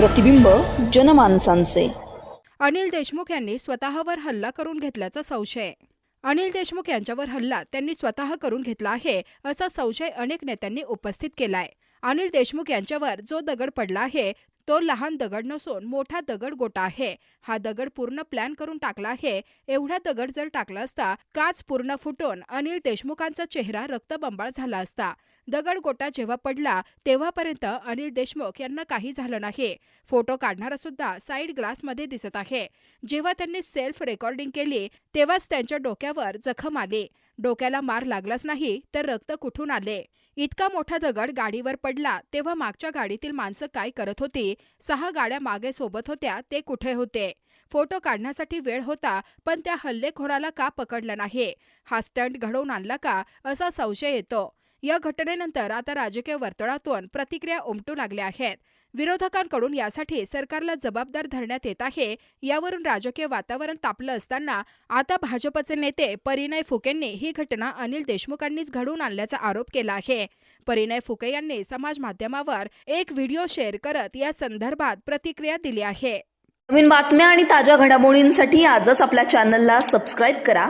प्रतिबिंब जनमानसांचे. अनिल देशमुख यांनी स्वतःवर हल्ला करून घेतल्याचा संशय. अनिल देशमुख यांच्यावर हल्ला त्यांनी स्वतः करून घेतला आहे असा संशय अनेक नेत्यांनी उपस्थित केलाय. अनिल देशमुख यांच्यावर जो दगड पडला आहे तो लहान दगड नसून मोठा दगड गोटा आहे. हा दगड पूर्ण प्लॅन करून टाकला आहे. एवढा दगड जर टाकला असता काच पूर्ण फुटून अनिल देशमुखांचा चेहरा रक्तबंबाळ झाला असता. दगड गोटा जेव्हा पडला तेव्हापर्यंत अनिल देशमुख यांना काही झालं नाही. फोटो काढणारा सुद्धा साईड ग्लासमध्ये दिसत आहे. जेव्हा त्यांनी सेल्फ रेकॉर्डिंग केली तेव्हाच त्यांच्या डोक्यावर जखम आली. डोक्याला मार लागलाच नाही तर रक्त कुठून आले? इतका मोठा दगड गाडीवर पडला तेव्हा मागच्या गाडीतील माणसं काय करत होती? सहा गाड्या मागे सोबत होत्या ते कुठे होते? फोटो काढण्यासाठी वेळ होता पण त्या हल्लेखोराला का पकडलं नाही? हा स्टंट घडवून आणला का? असा संशय येतो. या घटनेनंतर आता राजकीय वर्तुळातून प्रतिक्रिया उमटू लागल्या आहेत. विरोधकांकडून यासाठी सरकारला जबाबदार धरण्यात येत आहे. यावरून राजकीय वातावरण तापलं असताना आता भाजपचे नेते परिणय फुकेंनी ही घटना अनिल देशमुखांनीच घडवून आणल्याचा आरोप केला आहे. परिणय फुके यांनी समाज माध्यमावर एक व्हिडिओ शेअर करत या संदर्भात प्रतिक्रिया दिली आहे. नवीन बातम्या आणि ताज्या घडामोडींसाठी आजच आपल्या चॅनलला सबस्क्राईब करा.